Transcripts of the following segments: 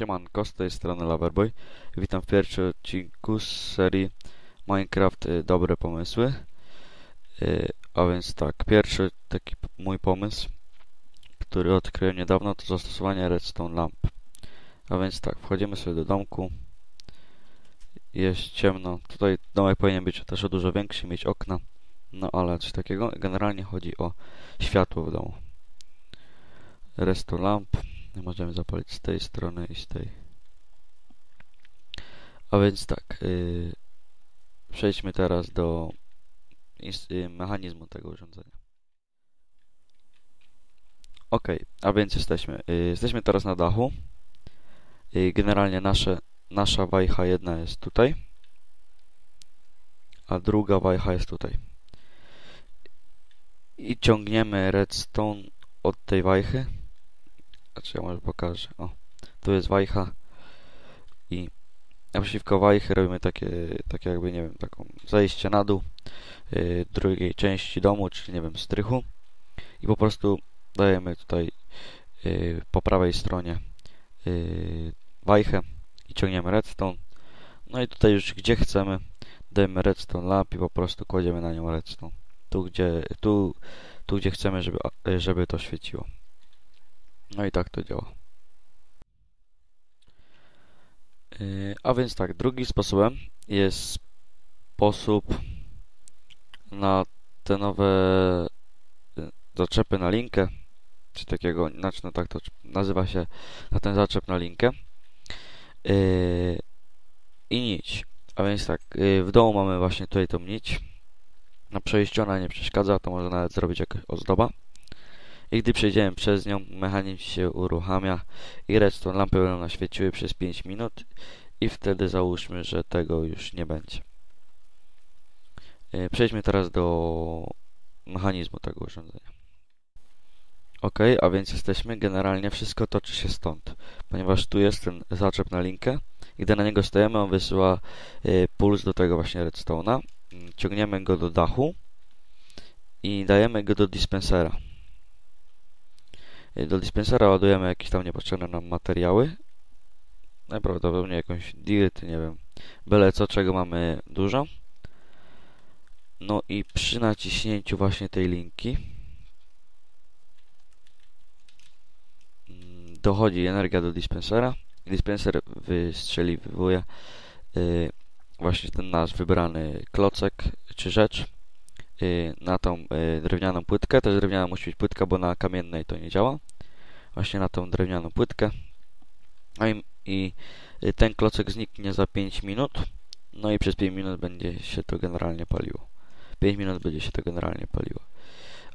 Siemanko, z tej strony Loverboy. Witam w pierwszym odcinku z serii Minecraft y, Dobre Pomysły. Y, A więc tak, pierwszy taki mój pomysł, który odkryłem niedawno, to zastosowanie redstone lamp. A więc tak, wchodzimy sobie do domku. Jest ciemno. Tutaj domek powinien być też o dużo większy, mieć okna. No ale coś takiego. Generalnie chodzi o światło w domu. Redstone lamp. Możemy zapalić z tej strony i z tej. A więc tak, yy, przejdźmy teraz do yy, mechanizmu tego urządzenia. Ok, a więc jesteśmy. Yy, jesteśmy teraz na dachu. Yy, generalnie nasze, nasza wajcha jedna jest tutaj, a druga wajcha jest tutaj. I ciągniemy redstone od tej wajchy znaczy ja może pokażę. O, tu jest wajcha i naprzeciwko wajchy robimy takie, takie jakby, nie wiem, taką zejście na dół yy, drugiej części domu, czyli nie wiem, strychu i po prostu dajemy tutaj yy, po prawej stronie yy, wajchę i ciągniemy redstone. No i tutaj już gdzie chcemy dajemy redstone lamp i po prostu kładziemy na nią redstone. Tu gdzie, tu, tu gdzie chcemy, żeby, żeby to świeciło. No i tak to działa. Yy, A więc tak, drugim sposobem jest sposób na te nowe yy, zaczepy na linkę, czy takiego, znaczy no tak to nazywa się, na ten zaczep na linkę yy, i nić. A więc tak, w domu mamy właśnie tutaj tą nić. Na przejściu ona nie przeszkadza, to może nawet zrobić jakaś ozdoba. I gdy przejdziemy przez nią, mechanizm się uruchamia i redstone lampy będą naświeciły przez 5 minut i wtedy załóżmy, że tego już nie będzie. Yy, Przejdźmy teraz do mechanizmu tego urządzenia. Ok, a więc jesteśmy, generalnie wszystko toczy się stąd, ponieważ tu jest ten zaczep na linkę i gdy na niego stajemy, on wysyła yy, puls do tego właśnie redstone'a. Yy, Ciągniemy go do dachu i dajemy go do dispensera. Do dispensera ładujemy jakieś tam niepotrzebne nam materiały. Najprawdopodobniej jakąś dirt, nie wiem. Byle co, czego mamy dużo. No i przy naciśnięciu właśnie tej linki mm, dochodzi energia do dispensera. Dispenser wystrzeliwuje yy, właśnie ten nasz wybrany klocek czy rzecz na tą yy, drewnianą płytkę. Też drewniana musi być płytka, bo na kamiennej to nie działa. Właśnie na tą drewnianą płytkę. No i, i y, ten klocek zniknie za 5 minut. No i przez 5 minut będzie się to generalnie paliło. 5 minut będzie się to generalnie paliło.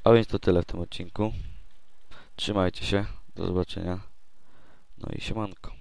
A więc to tyle w tym odcinku. Trzymajcie się. Do zobaczenia. No i siemanko.